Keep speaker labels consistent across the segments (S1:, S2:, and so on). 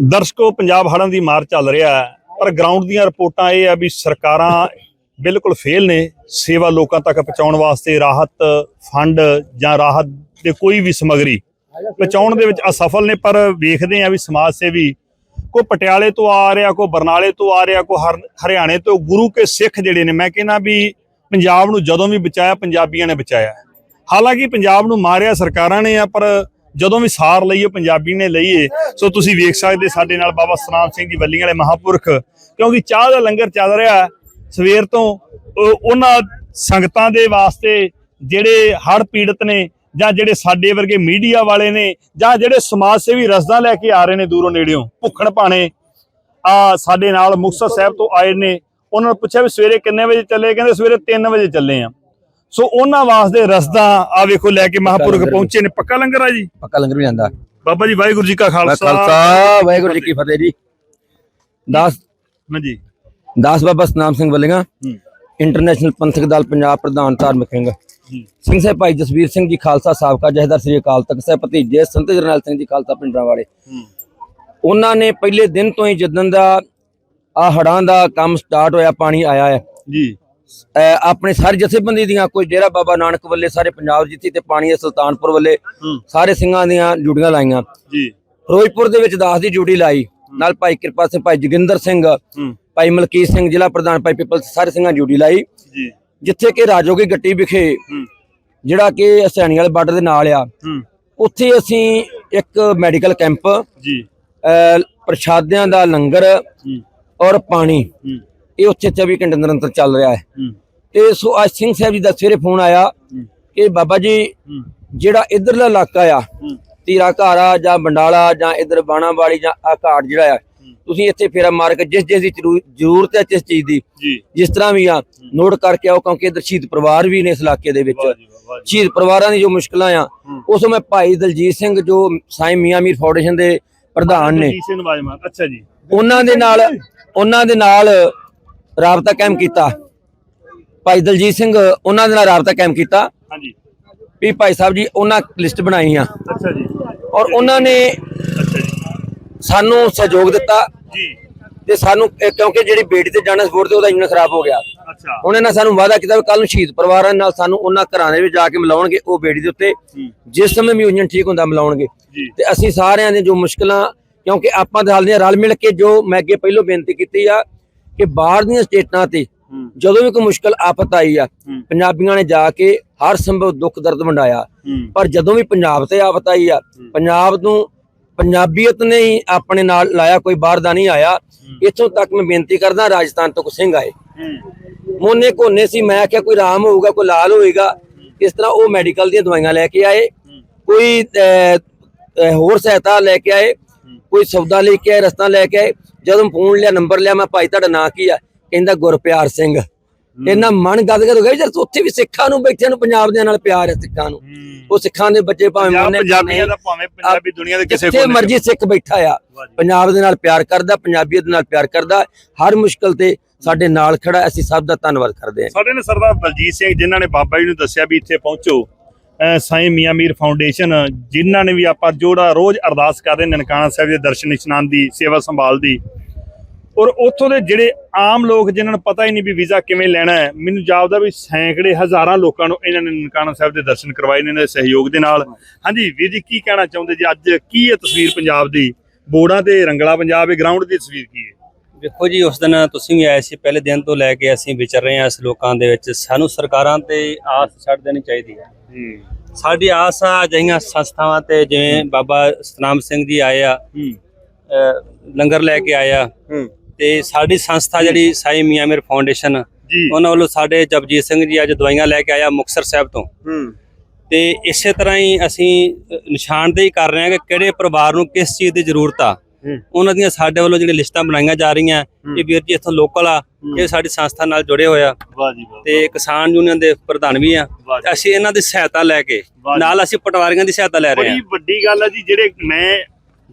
S1: ਦਰਸ਼ਕੋ, ਪੰਜਾਬ ਹੜ੍ਹਾਂ ਦੀ ਮਾਰ ਚੱਲ ਰਿਹਾ ਹੈ, ਪਰ ਗਰਾਊਂਡ ਦੀਆਂ ਰਿਪੋਰਟਾਂ ਇਹ ਆ ਵੀ ਸਰਕਾਰਾਂ ਬਿਲਕੁਲ ਫੇਲ ਨੇ ਸੇਵਾ ਲੋਕਾਂ ਤੱਕ ਪਹੁੰਚਾਉਣ ਵਾਸਤੇ, ਰਾਹਤ ਫੰਡ ਜਾਂ ਰਾਹਤ ਦੇ ਕੋਈ ਵੀ ਸਮਗਰੀ ਪਹੁੰਚਾਉਣ ਦੇ ਵਿੱਚ ਅਸਫਲ ਨੇ, ਪਰ ਵੇਖਦੇ ਆ ਵੀ ਸਮਾਜ ਸੇਵੀ ਕੋ ਪਟਿਆਲੇ ਤੋਂ ਆ ਰਿਹਾ ਕੋ ਬਰਨਾਲੇ ਤੋਂ ਆ ਰਿਹਾ ਕੋ ਹਰ- ਹਰਿਆਣੇ ਤੋਂ, ਗੁਰੂ ਕੇ ਸਿੱਖ ਜਿਹੜੇ ਨੇ, ਮੈਂ ਕਹਿੰਦਾ ਵੀ ਪੰਜਾਬ ਨੂੰ ਜਦੋਂ ਵੀ ਬਚਾਇਆ, ਪੰਜਾਬੀਆਂ ਨੇ ਬਚਾਇਆ। ਹਾਲਾਂਕਿ ਪੰਜਾਬ ਨੂੰ ਮਾਰਿਆ ਸਰਕਾਰਾਂ ਨੇ ਆ, ਪਰ ਜਦੋਂ ਵੀ ਸਾਰ ਲਈਏ, ਪੰਜਾਬੀ ਨੇ ਲਈਏ, ਸੋ ਤੁਸੀਂ ਵੇਖ ਸਕਦੇ ਸਾਡੇ ਨਾਲ ਬਾਬਾ ਸਨਾਮ ਸਿੰਘ ਜੀ ਵੱਲੀਆਂ ਵਾਲੇ ਮਹਾਪੁਰਖ, ਕਿਉਂਕਿ ਚਾਹ ਦਾ ਲੰਗਰ ਚੱਲ ਰਿਹਾ ਸਵੇਰ ਤੋਂ ਉਹਨਾਂ ਸੰਗਤਾਂ ਦੇ ਵਾਸਤੇ ਜਿਹੜੇ ਹੜ੍ਹ ਪੀੜਤ ਨੇ, ਜਾਂ ਜਿਹੜੇ ਸਾਡੇ ਵਰਗੇ ਮੀਡੀਆ ਵਾਲੇ ਨੇ, ਜਾਂ ਜਿਹੜੇ ਸਮਾਜ ਸੇਵੀ ਰਸਦਾਂ ਲੈ ਕੇ ਆ ਰਹੇ ਨੇ ਦੂਰੋਂ ਨੇੜਿਓਂ, ਭੁੱਖਣ ਭਾਣੇ, ਆ ਸਾਡੇ ਨਾਲ ਮੁਕਤਸਰ ਸਾਹਿਬ ਤੋਂ ਆਏ ਨੇ। ਉਹਨਾਂ ਨੂੰ ਪੁੱਛਿਆ ਵੀ ਸਵੇਰੇ ਕਿੰਨੇ ਵਜੇ ਚੱਲੇ, ਕਹਿੰਦੇ ਸਵੇਰੇ 3 ਵਜੇ ਚੱਲੇ ਆ। ਸੋ ਉਹਨਾਂ ਵਾਸਤੇ ਰਸਦਾਂ ਆ ਵੇਖੋ ਲੈ ਕੇ ਮਹਾਪੁਰਖ। ਪਹੁੰਚੇ ਨੇ ਪੱਕਾ ਲੰਗਰ ਆ ਜੀ?
S2: ਪੱਕਾ ਲੰਗਰ ਵੀ ਜਾਂਦਾ
S1: ਬਾਬਾ ਜੀ ਵਾਹਿਗੁਰੂ ਜੀ ਕਾ ਖਾਲਸਾ।
S2: ਖਾਲਸਾ ਵਾਹਿਗੁਰੂ ਜੀ ਕੀ ਫਤਿਹ ਜੀ। ਦਾਸ
S1: ਹਾਂਜੀ।
S2: ਦਾਸ ਬਾਬਾ ਸਨਾਮ ਸਿੰਘ ਵੱਲੀਆਂ
S1: ਹੂੰ।
S2: ਇੰਟਰਨੈਸ਼ਨਲ ਪੰਥਕ ਦਲ ਪੰਜਾਬ ਪ੍ਰਧਾਨ ਧਾਰਮਿਕ ਸਿੰਘ। ਸਿੰਘ ਸਾਹਿਬ ਭਾਈ ਜਸਵੀਰ ਸਿੰਘ ਜੀ ਖਾਲਸਾ ਸਾਬਕਾ ਜਹੇਦਾਰ ਸ੍ਰੀ ਅਕਾਲ ਤਖਤ ਸਾਹਿਬ ਭਤੀਜੇ ਸੰਤ ਜਰਨੈਲ ਸਿੰਘ ਜੀ ਖਾਲਸਾ ਪਿੰਡਾਂ ਵਾਲੇ। ਉਹਨਾਂ ਨੇ ਪਹਿਲੇ ਦਿਨ ਤੋਂ ਹੀ ਜਦੋਂ ਦਾ ਆ ਹੜਾਂ ਦਾ ਕੰਮ ਸਟਾਰਟ ਹੋਇਆ ਪਾਣੀ ਆਇਆ ਹੈ।
S1: ਜੀ।
S2: ਆਪਣੇ ਸਾਰੇ ਜਥੇਬੰਦੀ ਦੀਆਂ ਕੋਈ ਡੇਰਾ ਬਾਬਾ ਨਾਨਕ ਵੱਲੇ ਸਾਰੇ ਪੰਜਾਬ ਜਿੱਤੀ ਤੇ ਪਾਣੀ ਹੈ ਸੁਲਤਾਨਪੁਰ ਵੱਲੇ ਸਾਰੇ ਸਿੰਘਾਂ ਦੀਆਂ ਡਿਊਟੀਆਂ ਲਾਈਆਂ।
S1: ਜੀ।
S2: ਫਿਰੋਜ਼ਪੁਰ ਦੇ ਵਿੱਚ ਦਾਸ ਦੀ ਡਿਊਟੀ ਲਾਈ। ਨਾਲ ਭਾਈ ਕਿਰਪਾ ਸਿੰਘ ਭਾਈ ਜੋਗਿੰਦਰ ਸਿੰਘ ਭਾਈ ਮਲਕੀਤ ਸਿੰਘ ਜ਼ਿਲ੍ਹਾ ਪ੍ਰਧਾਨ ਭਾਈ ਪਿਪਲ ਸਾਰੇ ਸਿੰਘਾਂ ਦੀ ਡਿਊਟੀ ਲਾਈ।
S1: ਜੀ।
S2: ਜਿੱਥੇ ਕਿ ਰਾਜੋਗੀ ਗੱਟੀ ਵਿਖੇ ਜਿਹੜਾ ਕਿ ਹਸੈਣੀ ਵਾਲੇ ਬਾਰਡਰ ਦੇ ਨਾਲ ਆ। ਉੱਥੇ ਅਸੀਂ ਇੱਕ ਮੈਡੀਕਲ ਕੈਂਪ
S1: ਜੀ।
S2: ਪ੍ਰਸ਼ਾਦਿਆਂ ਦਾ ਲੰਗਰ ਔਰ ਪਾਣੀ ਇਹ ਉੱਥੇ 24 ਘੰਟੇ ਨਿਰੰਤਰ ਚੱਲ ਰਿਹਾ ਹੈ। ਤੇ ਸੋ ਅੱਜ ਸਿੰਘ ਸਾਹਿਬ ਜੀ ਦਾ ਸਵੇਰੇ ਫੋਨ ਆਇਆ ਕਿ ਬਾਬਾ ਜੀ ਜਿਹੜਾ ਇਧਰਲਾ ਇਲਾਕਾ ਆ ਤੀਰਾ ਘਾਰਾ ਜਾਂ ਬੰਡਾਲਾ ਜਾਂ ਇਧਰ ਬਾਣਾਵਾਲੀ ਜਾਂ ਆ ਘਾਟ ਜਿਹੜਾ ਆ ਤੁਸੀਂ ਇੱਥੇ ਫੇਰਾ ਮਾਰ ਕੇ ਜਿਸ ਜਿਸ ਦੀ ਜ਼ਰੂ- ਜ਼ਰੂਰਤ ਹੈ ਜਿਸ ਚੀਜ਼ ਦੀ ਜਿਸ ਤਰ੍ਹਾਂ ਵੀ ਆ ਨੋਟ ਕਰਕੇ ਆਓ ਕਿਉਂਕਿ ਇਧਰ ਸ਼ਹੀਦ ਪਰਿਵਾਰ ਵੀ ਨੇ ਇਸ ਇਲਾਕੇ ਦੇ ਵਿੱਚ। ਸ਼ਹੀਦ ਪਰਿਵਾਰਾਂ ਦੀ ਜੋ ਮੁਸ਼ਕਲਾਂ ਆ। ਉਸ ਮੈਂ ਭਾਈ ਦਲਜੀਤ ਸਿੰਘ ਜੋ ਸਾਈਂ ਮੀਆਂ ਮੀਰ ਫਾਊਂਡੇਸ਼ਨ ਦੇ ਪ੍ਰਧਾਨ ਨੇ
S1: ਸਿੰਘ ਅੱਛਾ ਜੀ।
S2: ਉਹਨਾਂ ਦੇ ਨਾਲ ਉਹਨਾਂ ਦੇ ਨਾਲ ਰਾਬਤਾ ਕਾਇਮ ਕੀਤਾ। ਭਾਈ ਦਲਜੀਤ ਸਿੰਘ ਉਹਨਾਂ ਦੇ ਨਾਲ ਰਾਬਤਾ ਕਾਇਮ ਕੀਤਾ।
S1: ਹਾਂਜੀ।
S2: ਵੀ ਭਾਈ ਸਾਹਿਬ ਜੀ ਉਹਨਾਂ ਲਿਸਟ ਬਣਾਈ ਆ।
S1: ਅੱਛਾ ਜੀ।
S2: ਔਰ ਉਹਨਾਂ ਨੇ
S1: ਅੱਛਾ ਜੀ।
S2: ਸਾਨੂੰ ਸਹਿਯੋਗ ਦਿੱਤਾ।
S1: ਜੀ।
S2: ਤੇ ਸਾਨੂੰ ਕਿਉਂਕਿ ਜਿਹੜੀ ਬੇਟੀ ਤੇ ਜਾਣਾ ਸਪੋਰਟ ਤੇ ਉਹਦਾ ਇੰਜਨ ਖਰਾਬ ਹੋ ਗਿਆ।
S1: ਅੱਛਾ।
S2: ਉਹਨਾਂ ਨੇ ਸਾਨੂੰ ਵਾਅਦਾ ਕੀਤਾ ਵੀ ਕੱਲ ਨੂੰ ਸ਼ਹੀਦ ਪਰਿਵਾਰਾਂ ਨਾਲ ਸਾਨੂੰ ਉਹਨਾਂ ਘਰਾਂ ਦੇ ਵਿੱਚ ਜਾ ਕੇ ਮਿਲਾਉਣਗੇ ਉਹ ਬੇਟੀ ਦੇ ਉੱਤੇ। ਜਿਸ ਸਮੇਂ ਵੀ ਇੰਜਨ ਠੀਕ ਹੁੰਦਾ ਮਿਲਾਉਣਗੇ। ਤੇ ਅਸੀਂ ਸਾਰਿਆਂ ਦੇ ਜੋ ਮੁਸ਼ਕਲਾਂ ਕਿਉਂਕਿ ਆਪਾਂ ਦੇ ਹਾਲ ਦੀਆਂ ਰਲ ਮਿਲ ਕੇ ਜੋ ਮੈਂ ਅੱਗੇ ਪਹਿਲਾਂ ਬੇਨਤੀ ਕੀਤੀ ਆ ਕਿ ਬਾਹਰ ਦੀਆਂ ਸਟੇਟਾਂ ਤੇ ਜਦੋਂ ਵੀ ਕੋਈ ਮੁਸ਼ਕਲ ਆਫਤ ਆਈ ਆ ਪੰਜਾਬੀਆਂ ਨੇ ਜਾ ਕੇ ਹਰ ਸੰਭਵ ਦੁੱਖ ਦਰਦ ਵੰਡਾਇਆ। ਪਰ ਜਦੋਂ ਵੀ ਪੰਜਾਬ ਤੇ ਆਫਤ ਆਈ ਆ ਪੰਜਾਬ ਨੂੰ ਪੰਜਾਬੀਅਤ ਨੇ ਹੀ ਆਪਣੇ ਨਾਲ ਲਾਇਆ ਕੋਈ ਬਾਹਰ ਦਾ ਨਹੀਂ ਆਇਆ। ਇੱਥੋਂ ਤੱਕ ਮੈਂ ਬੇਨਤੀ ਕਰਦਾ ਰਾਜਸਥਾਨ ਤੋਂ ਸਿੰਘ ਆਏ। ਮੋਨੇ ਕੋਨੇ ਸੀ ਮੈਂ ਕਿਹਾ ਕੋਈ ਰਾਮ ਹੋਊਗਾ ਕੋਈ ਲਾਲ ਹੋਏਗਾ। ਇਸ ਤਰ੍ਹਾਂ ਉਹ ਮੈਡੀਕਲ ਦੀਆਂ ਦਵਾਈਆਂ ਲੈ ਕੇ ਆਏ। ਕੋਈ ਹੋਰ ਸਹਾਇਤਾ ਲੈ ਕੇ ਆਏ। ਕੋਈ ਸੌਦਾ ਲੈ ਕੇ ਆਏ ਰਸਤਾ ਲੈ ਕੇ ਆਏ ਜਦੋਂ ਫੋਨ ਲਿਆ ਨੰਬਰ ਲਿਆ ਮੈਂ ਭਾਈ ਤੁਹਾਡਾ ਨਾਂ ਕੀ ਆ? ਕਹਿੰਦਾ ਗੁਰਪਿਆਰ ਸਿੰਘ। ਇਹਨਾਂ ਮਨ ਗਦਗਦ ਹੋ ਗਿਆ ਜਦ ਉੱਥੇ ਵੀ ਸਿੱਖਾਂ ਨੂੰ ਬੈਠਿਆਂ ਨੂੰ ਪੰਜਾਬ ਦੇ ਨਾਲ ਪਿਆਰ ਹੈ ਸਿੱਖਾਂ ਨੂੰ। ਉਹ ਸਿੱਖਾਂ ਦੇ ਬੱਚੇ ਭਾਵੇਂ ਮੋਨੇ
S1: ਪੰਜਾਬੀਆਂ ਦਾ ਭਾਵੇਂ ਪੰਜਾਬੀ ਦੁਨੀਆ ਦੇ ਕਿਸੇ ਕੋਨੇ
S2: ਮਰਜ਼ੀ ਸਿੱਖ ਬੈਠਾ ਆ। ਪੰਜਾਬ ਦੇ ਨਾਲ ਪਿਆਰ ਕਰਦਾ ਪੰਜਾਬੀਅਤ ਨਾਲ ਪਿਆਰ ਕਰਦਾ ਹਰ ਮੁਸ਼ਕਲ ਤੇ ਸਾਡੇ ਨਾਲ ਖੜਾ ਅਸੀਂ ਸਭ ਦਾ ਧੰਨਵਾਦ ਕਰਦੇ ਹਾਂ।
S1: ਸਾਡੇ ਨੇ ਸਰਦਾਰ ਬਲਜੀਤ ਸਿੰਘ ਜਿਨ੍ਹਾਂ ਨੇ ਬਾਬਾ ਜੀ ਨੂੰ ਦੱਸਿਆ ਵੀ ਇੱਥੇ ਪਹੁੰਚੋ। ਸਾਈਂ ਮੀਆਂ ਮੀਰ ਫਾਊਂਡੇਸ਼ਨ, ਜਿਨ੍ਹਾਂ ਨੇ ਵੀ ਆਪਾਂ ਜੋੜਾ ਰੋਜ਼ ਅਰਦਾਸ ਕਰਦੇ ਨੇ ਨਨਕਾਣਾ ਸਾਹਿਬ ਦੇ ਦਰਸ਼ਨ ਇਸ਼ਨਾਨ ਦੀ, ਸੇਵਾ ਸੰਭਾਲ ਦੀ। ਔਰ ਉੱਥੋਂ ਦੇ ਜਿਹੜੇ ਆਮ ਲੋਕ ਜਿਨ੍ਹਾਂ ਨੂੰ ਪਤਾ ਹੀ ਨਹੀਂ ਵੀ ਵੀਜ਼ਾ ਕਿਵੇਂ ਲੈਣਾ ਹੈ, ਮੈਨੂੰ ਜਾਪਦਾ ਵੀ ਸੈਂਕੜੇ ਹਜ਼ਾਰਾਂ ਲੋਕਾਂ ਨੂੰ ਇਹਨਾਂ ਨੇ ਨਨਕਾਣਾ ਸਾਹਿਬ ਦੇ ਦਰਸ਼ਨ ਕਰਵਾਏ ਨੇ ਇਹਨਾਂ ਦੇ ਸਹਿਯੋਗ ਦੇ ਨਾਲ। ਹਾਂਜੀ, ਵੀਰ ਜੀ, ਕੀ ਕਹਿਣਾ ਚਾਹੁੰਦੇ ਜੀ? ਅੱਜ ਕੀ ਹੈ ਤਸਵੀਰ ਪੰਜਾਬ ਦੀ? ਬੋੜਾਂ ਤੇ ਰੰਗਲਾ ਪੰਜਾਬ, ਇਹ ਗਰਾਊਂਡ ਦੀ ਤਸਵੀਰ ਕੀ ਹੈ?
S3: ਵੇਖੋ ਜੀ ਉਸ ਦਿਨ ਤੁਸੀਂ ਵੀ ਆਏ ਸੀ ਪਹਿਲੇ ਦਿਨ ਤੋਂ ਲੈ ਕੇ ਅਸੀਂ ਵਿਚਰ ਰਹੇ ਹਾਂ ਇਸ ਲੋਕਾਂ ਦੇ ਵਿੱਚ। ਸਾਨੂੰ ਸਰਕਾਰਾਂ ਤੇ ਆਸ ਛੱਡ ਦੇਣੀ ਚਾਹੀਦੀ ਹੈ। ਸਾਡੀ ਆਸ ਆ ਅਜਿਹੀਆਂ ਸੰਸਥਾਵਾਂ ਤੇ ਜਿਵੇਂ ਬਾਬਾ ਸਤਨਾਮ ਸਿੰਘ ਜੀ ਆਏ ਆ ਲੰਗਰ ਲੈ ਕੇ ਆਏ ਆ।
S1: ਹੂੰ।
S3: ਤੇ ਸਾਡੀ ਸੰਸਥਾ ਜਿਹੜੀ ਸਾਈ ਮੀਆਂ ਮੀਰ ਫਾਊਂਡੇਸ਼ਨ ਉਹਨਾਂ ਵੱਲੋਂ ਸਾਡੇ ਜਪਜੀਤ ਸਿੰਘ ਜੀ ਅੱਜ ਦਵਾਈਆਂ ਲੈ ਕੇ ਆਇਆ ਮੁਕਤਸਰ ਸਾਹਿਬ ਤੋਂ। ਤੇ ਇਸੇ ਤਰ੍ਹਾਂ ਹੀ ਅਸੀਂ ਨਿਸ਼ਾਨਦੇਹੀ ਕਰ ਰਹੇ ਹਾਂ ਕਿ ਕਿਹੜੇ ਪਰਿਵਾਰ ਨੂੰ ਕਿਸ ਚੀਜ਼ ਦੀ ਜ਼ਰੂਰਤ ਆ। ਉਹਨਾਂ ਦੀਆਂ ਸਾਡੇ ਵੱਲੋਂ ਜਿਹੜੀਆਂ ਲਿਸਟਾਂ ਬਣਾਈਆਂ ਜਾ ਰਹੀਆਂ ਇਹ ਵੀਰ ਜੀ ਇੱਥੋਂ ਲੋਕਲ ਆ ਇਹ ਸਾਡੀ ਸੰਸਥਾ ਨਾਲ ਜੁੜੇ ਹੋਇਆ ਤੇ ਕਿਸਾਨ ਯੂਨੀਅਨ ਦੇ ਪ੍ਰਧਾਨ ਵੀ ਆ। ਅਸੀਂ ਇਹਨਾਂ ਦੀ ਸਹਾਇਤਾ ਲੈ ਕੇ। ਨਾਲ ਅਸੀਂ ਪਟਵਾਰੀਆਂ ਦੀ ਸਹਾਇਤਾ ਲੈ ਰਹੇ
S1: ਬੜੀ
S3: ਹਾਂ
S1: ਵੱਡੀ ਗੱਲ ਹੈ ਜੀ ਜਿਹੜੇ ਮੈਂ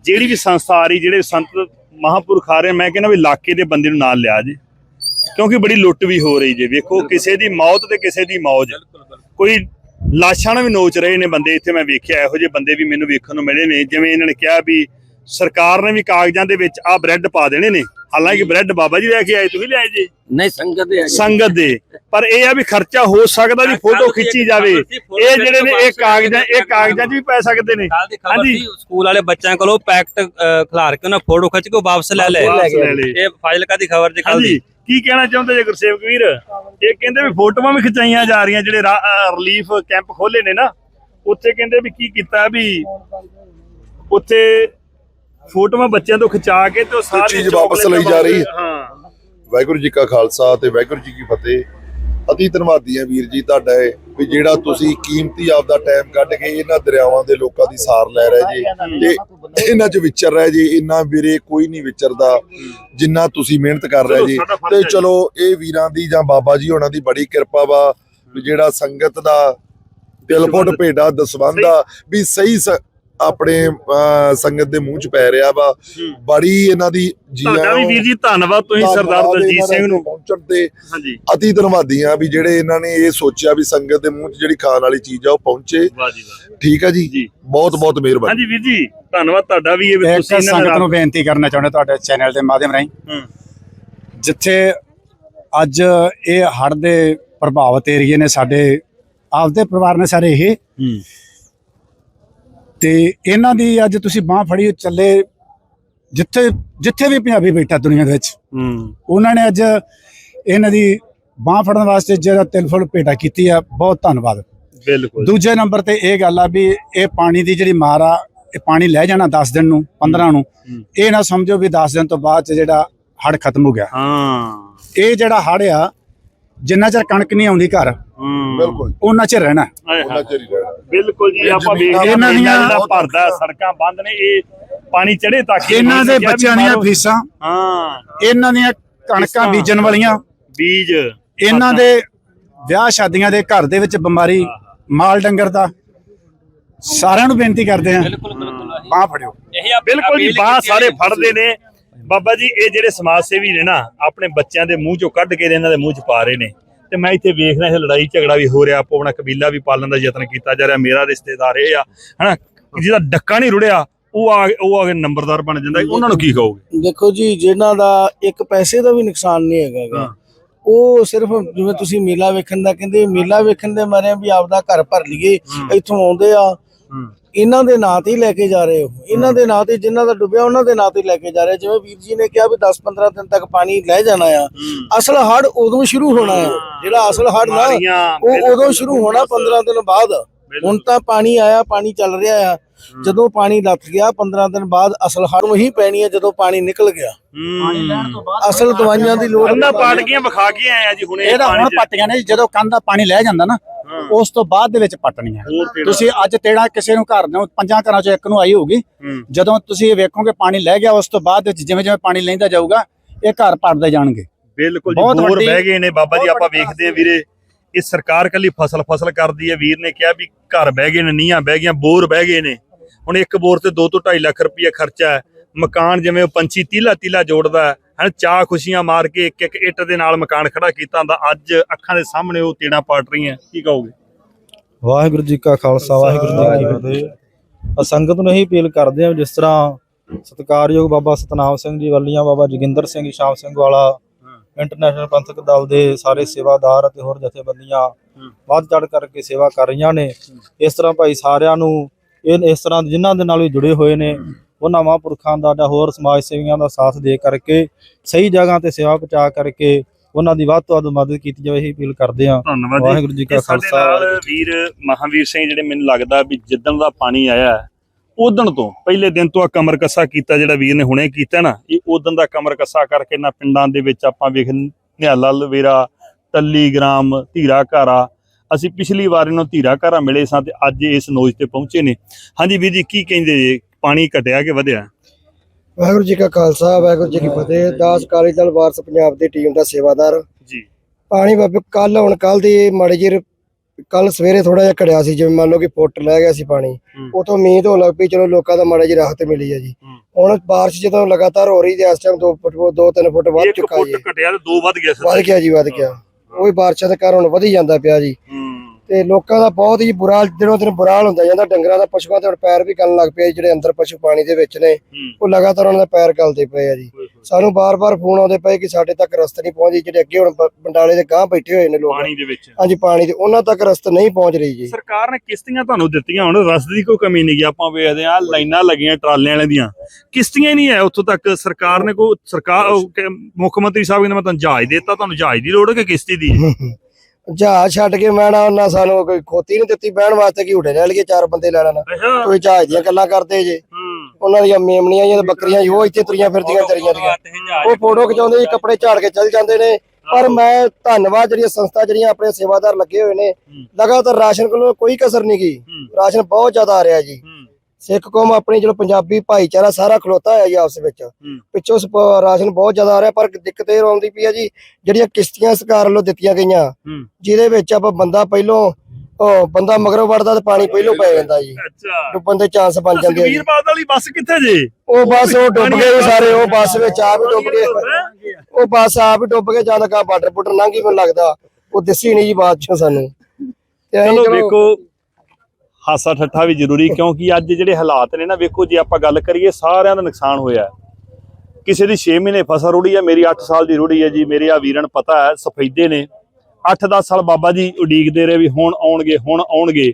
S1: ਜਿਹੜੀ ਵੀ ਸੰਸਥਾ ਆ ਰਹੀ ਜਿਹੜੇ ਸੰਤ ਮਹਾਪੁਰਖ ਆ ਰਹੇ ਮੈਂ ਕਹਿੰਦਾ ਵੀ ਇਲਾਕੇ ਦੇ ਬੰਦੇ ਨੂੰ ਨਾਲ ਲਿਆ ਜੀ। ਕਿਉਂਕਿ ਬੜੀ ਲੁੱਟ ਵੀ ਹੋ ਰਹੀ ਜੇ ਵੇਖੋ ਕਿਸੇ ਦੀ ਮੌਤ ਤੇ ਕਿਸੇ ਦੀ ਮੌਜ। ਕੋਈ ਲਾਸ਼ਾਂ ਨਾਲ ਵੀ ਨੋਚ ਰਹੇ ਨੇ ਬੰਦੇ ਇੱਥੇ ਮੈਂ ਵੇਖਿਆ ਇਹੋ ਜਿਹੇ ਬੰਦੇ ਵੀ ਮੈਨੂੰ ਵੇਖਣ ਨੂੰ ਮਿਲੇ ਨੇ ਜਿਵੇਂ ਇਹਨਾਂ ਨੇ ਕਿਹਾ ਵੀ ਸਰਕਾਰ ਨੇ ਵੀ ਕਾਗਜ਼ਾਂ ਦੇ ਵਿੱਚ ਆ ਬ੍ਰੈਡ ਪਾ ਦੇਣੇ ਨੇ। ਹਾਲਾਂਕਿ ਬ੍ਰੈਡ ਬਾਬਾ ਜੀ ਲੈ ਕੇ ਆਏ ਤੁਸੀਂ ਲਿਆਏ ਜੀ?
S2: ਨਹੀਂ ਸੰਗਤ ਦੇ।
S1: ਸੰਗਤ ਦੇ। ਪਰ ਇਹ ਆ ਵੀ ਖਰਚਾ ਹੋ ਸਕਦਾ ਵੀ ਫੋਟੋ ਖਿੱਚੀ ਜਾਵੇ। ਇਹ ਜਿਹੜੇ ਨੇ ਇਹ ਕਾਗਜ਼ਾਂ ਇਹ ਕਾਗਜ਼ਾਂ 'ਚ ਵੀ ਪੈ ਸਕਦੇ ਨੇ। ਹਾਂਜੀ।
S3: ਸਕੂਲ ਵਾਲੇ ਬੱਚਿਆਂ ਕੋਲੋਂ ਪੈਕਟ ਖਿਲਾਰ ਕੇ ਉਹਨਾਂ ਫੋਟੋ ਖਿੱਚ ਕੇ ਵਾਪਸ ਲੈ
S1: ਲੈ।
S3: ਇਹ ਫਾਜ਼ਿਲਕਾ ਦੀ ਖਬਰ ਜੀ ਕੱਲ ਦੀ।
S1: ਕੀ ਕਹਿਣਾ ਚਾਹੁੰਦੇ ਜੇ ਗੁਰਸੇਵਕ ਵੀਰ? ਇਹ ਕਹਿੰਦੇ ਵੀ ਫੋਟੋਆਂ ਵੀ ਖਿਚਾਈਆਂ ਜਾ ਰਹੀਆਂ ਜਿਹੜੇ ਰਿਲੀਫ ਕੈਂਪ ਖੋਲੇ ਨੇ ਨਾ ਉੱਥੇ ਕਹਿੰਦੇ ਵੀ ਕੀ ਕੀਤਾ ਵੀ ਉੱਥੇ ਫੋਟੋਆਂ ਬੱਚਿਆਂ ਤੋਂ ਖਿਚਾ ਕੇ ਤੇ ਉਹ ਸਾਰੀ
S4: ਚੀਜ਼ ਵਾਪਸ ਲਈ ਜਾ ਰਹੀ ਹੈ।
S1: ਹਾਂ
S4: ਵਾਹਿਗੁਰੂ ਜੀ ਕਾ ਖਾਲਸਾ ਤੇ ਵਾਹਿਗੁਰੂ ਜੀ ਕੀ ਫਤਿਹ ਅਤੀ ਧੰਨਵਾਦੀ ਆ ਵੀਰ ਜੀ ਤੁਹਾਡਾ ਵੀ ਜਿਹੜਾ ਤੁਸੀਂ ਕੀਮਤੀ ਆਪਦਾ ਟਾਈਮ ਕੱਢ ਕੇ ਇਹਨਾਂ ਦਰਿਆਵਾਂ ਦੇ ਲੋਕਾਂ ਦੀ ਸਾਰ ਲੈ ਰਹੇ ਜੀ ਤੇ ਇਹਨਾਂ 'ਚ ਵਿਚਰ ਰਹੇ ਜੀ ਇੰਨਾ ਵੀਰੇ ਕੋਈ ਨਹੀਂ ਵਿਚਰਦਾ ਜਿੰਨਾ ਤੁਸੀਂ ਮਿਹਨਤ ਕਰ ਰਹੇ ਜੀ ਤੇ। ਚਲੋ ਇਹ ਵੀਰਾਂ ਦੀ ਜਾਂ ਬਾਬਾ ਜੀ ਹੋਣਾ ਦੀ ਬੜੀ ਕਿਰਪਾ ਵਾ ਜਿਹੜਾ ਸੰਗਤ ਦਾ ਦਿਲ ਫੁੱਟ ਭੇਡਾ ਦਸਵੰਧ ਆ ਵੀ ਸਹੀ ਆਪਣੇ ਸੰਗਤ ਦੇ ਮੂੰਹ 'ਚ ਪੈ ਰਿਹਾ ਵਾ। ਬੜੀ ਇਹਨਾਂ ਦੀ
S1: ਤੁਹਾਡਾ ਵੀ ਵੀਰ ਜੀ ਧੰਨਵਾਦ ਤੁਸੀਂ ਸਰਦਾਰ ਦਲਜੀਤ ਸਿੰਘ ਨੂੰ।
S4: ਪਹੁੰਚਣ ਤੇ
S1: ਹਾਂਜੀ।
S4: ਅਤੀ ਧੰਨਵਾਦੀ ਆ ਵੀ ਜਿਹੜੇ ਇਹਨਾਂ ਨੇ ਇਹ ਸੋਚਿਆ ਵੀ ਸੰਗਤ ਦੇ ਮੂੰਹ 'ਚ ਜਿਹੜੀ ਖਾਣ ਵਾਲੀ ਚੀਜ਼ ਆ ਉਹ ਪਹੁੰਚੇ।
S1: ਵਾਹ ਜੀ ਵਾਹ।
S4: ਠੀਕ ਆ ਜੀ?
S1: ਜੀ।
S4: ਬਹੁਤ ਬਹੁਤ ਮਿਹਰਬਾਨੀ।
S1: ਹਾਂਜੀ ਵੀਰ ਜੀ ਧੰਨਵਾਦ ਤੁਹਾਡਾ ਵੀ ਇਹ ਤੁਸੀਂ ਇਹਨਾਂ
S5: ਸੰਗਤ ਨੂੰ ਬੇਨਤੀ ਕਰਨਾ ਚਾਹੁੰਦੇ ਤੁਹਾਡੇ ਚੈਨਲ ਦੇ ਮਾਧਿਅਮ ਰਾਹੀਂ। ਜਿੱਥੇ ਅੱਜ ਇਹ ਹੜ੍ਹ ਦੇ ਪ੍ਰਭਾਵਿਤ ਏਰੀਏ ਨੇ ਸਾਡੇ ਆਪਦੇ ਪਰਿਵਾਰ ਨੇ ਸਾਰੇ ਇਹ।
S1: ਹੂੰ।
S5: ਤੇ ਇਹਨਾਂ ਦੀ ਅੱਜ ਤੁਸੀਂ ਬਾਹ ਫੜੀ ਚੱਲੇ ਜਿੱਥੇ ਜਿੱਥੇ ਵੀ ਪੰਜਾਬੀ ਬੈਠਾ ਦੁਨੀਆ ਦੇ ਵਿੱਚ
S1: ਹੂੰ।
S5: ਉਹਨਾਂ ਨੇ ਅੱਜ ਇਹਨਾਂ ਦੀ ਬਾਹ ਫੜਨ ਵਾਸਤੇ ਜਿਹੜਾ ਤਿਲਫੁਲ ਭੇਟਾ ਕੀਤੀ ਆ। ਬਹੁਤ ਧੰਨਵਾਦ।
S1: ਬਿਲਕੁਲ।
S5: ਦੂਜੇ ਨੰਬਰ ਤੇ ਇਹ ਗੱਲ ਆ ਵੀ ਇਹ ਪਾਣੀ ਦੀ ਜਿਹੜੀ ਮਾਰ ਆ ਇਹ ਪਾਣੀ ਲੈ ਜਾਣਾ 10 ਦਿਨ ਨੂੰ 15 ਨੂੰ। ਇਹ ਨਾ ਸਮਝੋ ਵੀ 10 ਦਿਨ ਤੋਂ ਬਾਅਦ 'ਚ ਜਿਹੜਾ ਹੜ ਖਤਮ ਹੋ ਗਿਆ।
S1: ਹਾਂ।
S5: ਇਹ ਜਿਹੜਾ ਹੜ ਆ ਜਿੰਨਾ ਚਿਰ ਕਣਕ ਨਹੀਂ ਆਉਂਦੀ ਘਰ
S1: ਹੂੰ।
S4: ਬਿਲਕੁਲ।
S5: ਉਹਨਾਂ ਚਿਰ ਰਹਿਣਾ।
S4: ਉਹਨਾਂ। ਚਿਰ ਹੀ ਰਹਿਣਾ।
S1: ਬਿਲਕੁਲ ਜੀ ਆਪਾਂ ਵੇਖਦੇ ਹਾਂ
S5: ਇਹਨਾਂ ਦੀਆਂ
S1: ਭਰਦਾ ਸੜਕਾਂ ਬੰਦ ਨੇ ਇਹ ਪਾਣੀ ਚੜੇ ਤੱਕ
S5: ਇਹਨਾਂ ਦੇ ਬੱਚਿਆਂ ਦੀਆਂ। ਫੀਸਾਂ
S1: ਹਾਂ।
S5: ਇਹਨਾਂ ਦੀਆਂ ਕਣਕਾਂ। ਬੀਜਣ ਵਾਲੀਆਂ
S1: ਬੀਜ
S5: ਇਹਨਾਂ ਦੇ ਵਿਆਹ ਸ਼ਾਦੀਆਂ ਦੇ ਘਰ ਦੇ ਵਿੱਚ ਬਿਮਾਰੀ ਮਾਲ ਡੰਗਰ ਦਾ ਸਾਰਿਆਂ ਨੂੰ ਬੇਨਤੀ ਕਰਦੇ ਆ
S3: ਬਿਲਕੁਲ ਬਿਲਕੁਲ
S5: ਬਾਹ ਫੜਿਓ।
S1: ਬਿਲਕੁਲ ਜੀ ਬਾਹ ਸਾਰੇ। ਫੜਦੇ ਨੇ। ਬਾਬਾ ਜੀ ਇਹ ਜਿਹੜੇ ਸਮਾਜ ਸੇਵੀ ਨੇ ਨਾ ਆਪਣੇ ਬੱਚਿਆਂ ਦੇ ਮੂੰਹ ਚੋਂ ਕੱਢ ਕੇ ਇਹਨਾਂ ਦੇ ਮੂੰਹ 'ਚ ਪਾ ਰਹੇ ਨੇ। ਤੇ ਮੈਂ ਇੱਥੇ ਵੇਖ ਰਿਹਾ ਇਹ ਲੜਾਈ ਝਗੜਾ ਵੀ ਹੋ ਰਿਹਾ ਆਪੋ ਆਪਣਾ ਕਬੀਲਾ ਵੀ ਪਾਲਣ ਦਾ ਯਤਨ ਕੀਤਾ ਜਾ ਰਿਹਾ ਮੇਰਾ ਰਿਸ਼ਤੇਦਾਰ ਇਹ ਆ ਹਨਾ ਜਿਹਦਾ ਡੱਕਾ ਨਹੀਂ ਰੁੜਿਆ ਉਹ ਆ ਉਹ ਆ ਕੇ ਨੰਬਰਦਾਰ ਬਣ ਜਾਂਦਾ ਉਹਨਾਂ ਨੂੰ ਕੀ ਕਹੋਗੇ
S6: ਦੇਖੋ ਜੀ ਜਿਨ੍ਹਾਂ ਦਾ ਇੱਕ ਪੈਸੇ ਦਾ ਵੀ ਨੁਕਸਾਨ ਨਹੀਂ ਹੈਗਾ। ਉਹ ਸਿਰਫ ਜਿਵੇਂ ਤੁਸੀਂ ਮੇਲਾ ਵੇਖਣ ਦਾ ਕਹਿੰਦੇ ਮੇਲਾ ਵੇਖਣ ਦੇ ਮਾਰੇ ਵੀ ਆਪਦਾ ਘਰ ਭਰ ਲਈਏ। ਇੱਥੋਂ ਆਉਂਦੇ ਆ ਇਹਨਾਂ ਦੇ ਨਾਂ ਤੇ ਹੀ ਲੈ ਕੇ ਜਾ ਰਹੇ ਹੋ। ਇਹਨਾਂ ਦੇ ਨਾਂ ਤੇ ਜਿਨ੍ਹਾਂ ਦਾ ਡੁੱਬਿਆ ਉਹਨਾਂ ਦੇ ਨਾਂ ਤੇ ਲੈ ਕੇ ਜਾ ਰਹੇ ਜਿਵੇਂ ਵੀਰ ਜੀ ਨੇ ਕਿਹਾ ਵੀ 10-15 ਦਿਨ ਤੱਕ ਪਾਣੀ ਲੈ ਜਾਣਾ ਆ। ਅਸਲ ਹੜ ਉਦੋਂ ਸ਼ੁਰੂ ਹੋਣਾ ਆ। ਜਿਹੜਾ ਅਸਲ ਹੜ ਨਾ ਉਹ ਉਦੋਂ ਸ਼ੁਰੂ ਹੋਣਾ 15 ਦਿਨ ਬਾਅਦ। ਹੁਣ ਤਾਂ ਪਾਣੀ ਆਇਆ ਪਾਣੀ ਚੱਲ ਰਿਹਾ ਆ। ਜਦੋਂ ਪਾਣੀ ਲੱਥ ਗਿਆ 15 ਦਿਨ ਬਾਅਦ ਅਸਲ ਹੜ ਉਹੀ ਪੈਣੀ ਹੈ ਜਦੋਂ ਪਾਣੀ ਨਿਕਲ ਗਿਆ।
S1: ਹੂੰ।
S6: ਅਸਲ ਦਵਾਈਆਂ ਦੀ ਲੋੜ
S1: ਕੰਨਾਂ ਪਾੜ ਗਈਆਂ ਵਿਖਾ ਕੇ ਆਏ ਆ ਜੀ ਹੁਣੇ
S5: ਇਹ ਤਾਂ
S1: ਪਾਣੀ
S5: ਹੁਣ। ਪੱਟੀਆਂ ਨੇ ਜਦੋਂ ਕੰਧ ਦਾ ਪਾਣੀ ਲੈ ਜਾਂਦਾ ਨਾ। ਉਸ ਤੋਂ ਬਾਅਦ ਦੇ ਵਿੱਚ ਪੱਟਣੀਆਂ
S1: ਹੋਰ ਤੇੜਾ।
S5: ਤੁਸੀਂ ਅੱਜ ਤੇੜਾ ਕਿਸੇ ਨੂੰ ਘਰ ਨੂੰ ਪੰਜਾਂ ਘਰਾਂ ਚੋਂ ਇੱਕ ਨੂੰ ਆਈ ਹੋਊਗੀ।
S1: ਹੂੰ।
S5: ਜਦੋਂ ਤੁਸੀਂ ਇਹ ਵੇਖੋਗੇ ਪਾਣੀ ਲੈ ਗਿਆ ਉਸ ਤੋਂ ਬਾਅਦ ਵਿੱਚ ਜਿਵੇਂ ਜਿਵੇਂ ਪਾਣੀ ਲੈਂਦਾ ਜਾਊਗਾ ਇਹ ਘਰ ਪੜਦੇ ਜਾਣਗੇ।
S1: ਬਿਲਕੁਲ ਜੀ
S5: ਵੱਡੀ-
S1: ਬਹਿ ਗਏ ਨੇ ਬਾਬਾ ਜੀ ਆਪਾਂ ਵੇਖਦੇ ਆ ਵੀਰੇ। ਇਹ ਸਰਕਾਰ ਕੱਲੀ ਫਸਲ ਫਸਲ ਕਰਦੀ ਹੈ। ਵੀਰ ਨੇ ਕਿਹਾ ਵੀ ਘਰ ਬਹਿ ਗਏ ਨੇ ਨੀਆਂ ਬਹਿ ਗਈਆਂ ਬੋਰ ਬਹਿ ਗਏ ਨੇ। ਹੁਣ ਇੱਕ ਬੋਰ ਤੇ 2 ਤੋਂ 2.5 ਲੱਖ ਰੁਪਏ ਖਰਚਾ ਹੈ। ਮਕਾਨ ਜਿਵੇਂ ਉਹ ਪੰਛੀ ਤੀਲਾ ਤੀਲਾ ਜੋੜਦਾ ਹੈ ਹਨ ਚਾਹ ਖੁਸ਼ੀਆਂ ਮਾਰ ਕੇ ਇੱਕ ਇੱਕ ਇੱਟ ਦੇ ਨਾਲ ਮਕਾਨ ਖੜਾ ਕੀਤਾ ਹੁੰਦਾ ਅੱਜ ਅੱਖਾਂ ਦੇ ਸਾਹਮਣੇ ਉਹ ਤੇੜਾ ਪਾਟ ਰਹੀਆਂ ਕੀ ਕਹੋਗੇ?
S7: ਵਾਹਿਗੁਰੂ ਜੀ ਕਾ ਖਾਲਸਾ ਵਾਹਿਗੁਰੂ ਜੀ ਕੀ ਫਤਿਹ। ਅਸੰਗਤ ਨੂੰ ਇਹੀ ਅਪੀਲ ਕਰਦੇ ਹਾਂ ਜਿਸ ਤਰ੍ਹਾਂ ਸਤਿਕਾਰਯੋਗ ਬਾਬਾ ਸਤਨਾਮ ਸਿੰਘ ਜੀ ਵੱਲੀਆਂ ਬਾਬਾ ਜੋਗਿੰਦਰ ਸਿੰਘ ਸ਼ਾਮ ਸਿੰਘ ਵਾਲਾ ਇੰਟਰਨੈਸ਼ਨਲ ਪੰਥਕ ਦਲ ਦੇ ਸਾਰੇ ਸੇਵਾਦਾਰ ਅਤੇ ਹੋਰ ਜਥੇਬੰਦੀਆਂ ਵੱਧ ਚੜ ਕਰਕੇ ਸੇਵਾ ਕਰ ਰਹੀਆਂ ਨੇ। ਇਸ ਤਰ੍ਹਾਂ ਭਾਈ ਸਾਰਿਆਂ ਨੂੰ ਇਹ ਇਸ ਤਰ੍ਹਾਂ ਜਿਨ੍ਹਾਂ ਦੇ ਨਾਲ ਵੀ ਜੁੜੇ ਹੋਏ ਨੇ ਉਹਨਾਂ ਮਹਾਂਪੁਰਖਾਂ ਦਾ ਜਾਂ ਹੋਰ ਸਮਾਜ ਸੇਵੀਆਂ ਦਾ ਸਾਥ ਦੇ ਕਰਕੇ ਸਹੀ ਜਗ੍ਹਾ ਤੇ ਸੇਵਾ ਪਹੁੰਚਾ ਕਰਕੇ ਉਹਨਾਂ ਦੀ ਵੱਧ ਤੋਂ ਵੱਧ ਮਦਦ ਕੀਤੀ ਜਾਵੇ ਇਹੀ ਅਪੀਲ ਕਰਦੇ ਹਾਂ।
S1: ਧੰਨਵਾਦ
S7: ਵਾਹਿਗੁਰੂ ਜੀ ਕਾ ਖਾਲਸਾ,
S1: ਵੀਰ ਮਹਾਵੀਰ ਸਿੰਘ ਜਿਹੜੇ ਮੈਨੂੰ ਲੱਗਦਾ ਵੀ ਜਿੱਦਣ ਦਾ ਪਾਣੀ ਆਇਆ ਉਦਣ ਤੋਂ ਪਹਿਲੇ ਦਿਨ ਤੋਂ ਆ ਕਮਰ ਕੱਸਾ ਕੀਤਾ ਜਿਹੜਾ ਵੀਰ ਨੇ ਹੁਣੇ ਕੀਤਾ ਨਾ ਇਹ ਉਦਣ ਦਾ ਕਮਰ ਕੱਸਾ ਕਰਕੇ ਨਾ ਪਿੰਡਾਂ ਦੇ ਵਿੱਚ ਆਪਾਂ ਵੇਖ ਨਿਹਾਲਾ ਲਵੇਰਾ ਟੱਲੀ ਗ੍ਰਾਮ ਧੀਰਾ ਘਾਰਾ ਅਸੀਂ ਪਿਛਲੀ ਵਾਰ ਇਹਨਾਂ ਨੂੰ ਧੀਰਾ ਘਾਰਾ ਮਿਲੇ ਸਾਂ ਤੇ ਅੱਜ ਇਸ ਨੋਜ ਤੇ ਪਹੁੰਚੇ ਨੇ। ਹਾਂਜੀ ਵੀਰ ਜੀ ਕੀ ਕਹਿੰਦੇ ਜੀ? ਪਾਣੀ ਘਟਿਆ ਕਿ ਵਧਿਆ?
S8: ਵਾਹਿਗੁਰੂ ਜੀ ਕਾ ਖਾਲਸਾ ਵਾਹਿਗੁਰੂ ਜੀ ਕੀ ਫਤਿਹ। ਦਾਸ ਕਾਲੀ ਦਲ ਵਾਰਸ ਪੰਜਾਬ ਦੀ ਟੀਮ ਦਾ ਸੇਵਾਦਾਰ।
S1: ਜੀ।
S8: ਪਾਣੀ ਬਾਬੇ ਕੱਲ ਹੁਣ ਕੱਲ ਦੀ ਮਾੜੀ ਜਿਹੀ ਕੱਲ ਸਵੇਰੇ ਥੋੜਾ ਜਿਹਾ ਘੜਿਆ ਸੀ ਜਿਵੇਂ ਮੰਨ ਲਓ ਕਿ ਫੁੱਟ ਲੈ ਗਿਆ ਸੀ ਪਾਣੀ। ਉਤੋਂ ਉਮੀਦ ਹੋਣ ਲੱਗ ਪਈ ਚਲੋ ਲੋਕਾਂ ਦਾ ਮਾੜਾ ਜਿਹੀ ਰਾਹਤ ਮਿਲੀ ਹੈ ਜੀ। ਹੁਣ ਬਾਰਿਸ਼ ਜਦੋਂ ਲਗਾਤਾਰ ਹੋ ਰਹੀ ਤੇ ਇਸ ਟਾਈਮ 2 ਫੁੱਟ 2-3 ਫੁੱਟ ਵੱਧ
S1: ਇੱਕ
S8: ਚੁੱਕਾ
S1: ਫੁੱਟ
S8: ਜੀ।
S1: ਘਟਿਆ ਤੇ ਦੋ ਵੱਧ ਗਿਆ
S8: ਵੱਧ ਗਿਆ ਜੀ ਵੱਧ ਗਿਆ। ਉਹ ਬਾਰਿਸ਼ਾਂ ਦੇ ਕਾਰਨ ਹੁਣ ਵਧੀ ਜਾਂਦਾ ਪਿਆ ਜੀ। ਤੇ ਲੋਕਾਂ ਦਾ ਬਹੁਤ ਹੀ ਬੁਰਾ ਦਿਨੋਂ ਦਿਨ ਬੁਰਾ ਹਾਲ ਹੁੰਦਾ ਜਾਂਦਾ ਡੰਗਰਾਂ ਦਾ ਪਸ਼ੂਆਂ ਤੇ ਹੁਣ ਪੈਰ ਵੀ ਗਲਣ ਲੱਗ ਪਏ ਜਿਹੜੇ ਅੰਦਰ ਪਸ਼ੂ ਪਾਣੀ ਦੇ ਵਿੱਚ ਨੇ ਉਹ ਲਗਾਤਾਰ ਉਹਨਾਂ ਦੇ ਪੈਰ ਗਲਦੇ ਪਏ ਆ ਜੀ। ਸਾਨੂੰ ਬਾਰ-ਬਾਰ ਫੋਨ ਆਉਂਦੇ ਪਏ ਕਿ ਸਾਡੇ ਤੱਕ ਰਸਤਾ ਨਹੀਂ ਪਹੁੰਚੀ ਜਿਹੜੇ ਅੱਗੇ ਹੁਣ ਬੰਡਾਲੇ ਦੇ ਗਾਂਹ ਬੈਠੇ ਹੋਏ ਨੇ ਲੋਕ।
S1: ਪਾਣੀ ਦੇ ਵਿੱਚ।
S8: ਹਾਂਜੀ ਪਾਣੀ ਦੇ ਉਹਨਾਂ ਤੱਕ ਰਸਤਾ ਨਹੀਂ ਪਹੁੰਚ ਰਹੀ ਜੀ।
S1: ਸਰਕਾਰ ਨੇ ਕਿਸ਼ਤੀਆਂ ਤੁਹਾਨੂੰ ਦਿੱਤੀਆਂ ਹੁਣ ਰਸਤੇ ਦੀ ਕੋਈ ਕਮੀ ਨਹੀਂ ਗੀ। ਆਪਾਂ ਵੇਖਦੇ ਆ ਲਾਈਨਾਂ ਲੱਗੀਆਂ ਟਰਾਲਿਆਂ ਵਾਲਿਆਂ ਦੀਆਂ। ਕਿਸ਼ਤੀਆਂ ਨਹੀਂ ਹੈ ਉੱਥੋਂ ਤੱਕ। ਸਰਕਾਰ ਨੇ ਕੋਈ ਸਰਕਾਰ ਮੁੱਖ ਮੰਤਰੀ ਸਾਹਿਬ ਕਹਿੰਦੇ ਮੈਂ ਤੁਹਾਨੂੰ ਜਹਾਜ਼ ਦੇਤਾ ਤੁਹਾਨੂੰ ਜਹਾਜ਼ ਦੀ ਲੋੜ ਹੈ ਕਿ ਕਿਸ਼ਤੀ ਦੀ?
S8: ਜਹਾਜ਼ ਛੱਡ ਕੇ ਮੈਂ ਨਾ ਉਹਨਾਂ ਸਾਨੂੰ ਕੋਈ ਖੋਤੀ ਨਹੀਂ ਦਿੱਤੀ ਬਹਿਣ ਵਾਸਤੇ ਕਿ ਝੂਟੇ ਲੈ ਲਈਏ ਚਾਰ ਬੰਦੇ ਲੈ ਲੈਣਾ। ਕੋਈ ਜਹਾਜ਼ ਦੀਆਂ ਗੱਲਾਂ ਕਰਦੇ ਜੇ। ਉਹਨਾਂ ਦੀਆਂ ਮੇਮਣੀਆਂ ਜਾਂ ਬੱਕਰੀਆਂ ਉਹ ਇੱਥੇ ਤੁਰੀਆਂ ਫਿਰਦੀਆਂ ਤਰੀਆਂ ਦੀਆਂ। ਉਹ ਫੋਟੋ ਖਿਚਾਉਂਦੇ ਜੀ ਕੱਪੜੇ ਝਾੜ ਕੇ ਚੱਲ ਜਾਂਦੇ ਨੇ। ਪਰ ਮੈਂ ਧੰਨਵਾਦ ਜਿਹੜੀਆਂ ਸੰਸਥਾ ਜਿਹੜੀਆਂ ਆਪਣੇ ਸੇਵਾਦਾਰ ਲੱਗੇ ਹੋਏ ਨੇ ਲਗਾਤਾਰ ਰਾਸ਼ਨ ਕੋਲੋਂ ਕੋਈ ਕਸਰ ਨਹੀਂ ਗਈ। ਰਾਸ਼ਨ ਬਹੁਤ ਜ਼ਿਆਦਾ ਆ ਰਿਹਾ ਜੀ। ਸਿੱਖ ਕੌਮ ਆਪਣੀ ਜਿਹੜਾ ਪੰਜਾਬੀ ਭਾਈਚਾਰਾ ਸਾਰਾ ਖਲੋਤਾ ਹੋਇਆ ਜੀ ਆਪਸ ਵਿੱਚ। ਪਿੱਛੋਂ ਰਾਸ਼ਨ ਬਹੁਤ ਜ਼ਿਆਦਾ ਆ ਰਿਹਾ ਪਰ ਦਿੱਕਤ ਇਹ ਆਉਂਦੀ ਪਈ ਆ ਜੀ ਜਿਹੜੀਆਂ ਕਿਸ਼ਤੀਆਂ ਸਰਕਾਰ ਵੱਲੋਂ ਦਿੱਤੀਆਂ ਗਈਆਂ ਜਿਹਦੇ ਵਿੱਚ ਆਪਾਂ ਬੰਦਾ ਪਹਿਲੋਂ ਉਹ ਬੰਦਾ ਮਗਰੋਂ ਵੜਦਾ ਤੇ ਪਾਣੀ ਪਹਿਲੋਂ ਪੈ ਜਾਂਦਾ ਜੀ।
S1: ਅੱਛਾ।
S8: ਡੁੱਬਣ ਦੇ ਚਾਂਸ ਬਣ ਜਾਂਦੇ ਆ ਜੀ।
S1: ਬਾਦਲ ਵਾਲੀ ਬੱਸ ਕਿੱਥੇ ਜੇ?
S8: ਉਹ ਬੱਸ ਉਹ ਡੁੱਬ ਗਏ ਸਾਰੇ ਉਹ ਬੱਸ ਵਿੱਚ ਆਪ ਹੀ ਡੁੱਬ ਗਏ। ਉਹ ਬੱਸ ਆਪ ਹੀ ਡੁੱਬ ਕੇ ਜਦ ਕਾ ਬਾਰਡਰ ਬੁੱਟਰ ਲੰਘੀ ਮੈਨੂੰ ਲੱਗਦਾ ਉਹ ਦਿਸੀ ਨਹੀਂ ਜੀ ਬਾਅਦ ਚੋਂ ਸਾਨੂੰ
S1: ਚਲੋ ਵੇਖੋ ਹਾਸਾ ਠੱਠਾ ਵੀ ਜ਼ਰੂਰੀ ਕਿਉਂਕਿ ਅੱਜ ਜਿਹੜੇ ਹਾਲਾਤ ਨੇ ਨਾ ਵੇਖੋ ਜੇ ਆਪਾਂ ਗੱਲ ਕਰੀਏ ਸਾਰਿਆਂ ਦਾ ਨੁਕਸਾਨ ਹੋਇਆ ਹੈ। ਕਿਸੇ ਦੀ 6 ਮਹੀਨੇ ਫਸਲ ਰੁੜੀ ਹੈ ਮੇਰੀ 8 ਸਾਲ ਦੀ ਰੁੜੀ ਹੈ ਜੀ ਮੇਰੇ ਆ ਵੀਰਨ ਪਤਾ ਹੈ ਸਫੈਦੇ ਨੇ। 8-10 ਸਾਲ ਬਾਬਾ ਜੀ ਉਡੀਕਦੇ ਰਹੇ ਵੀ ਹੁਣ ਆਉਣਗੇ ਹੁਣ ਆਉਣਗੇ।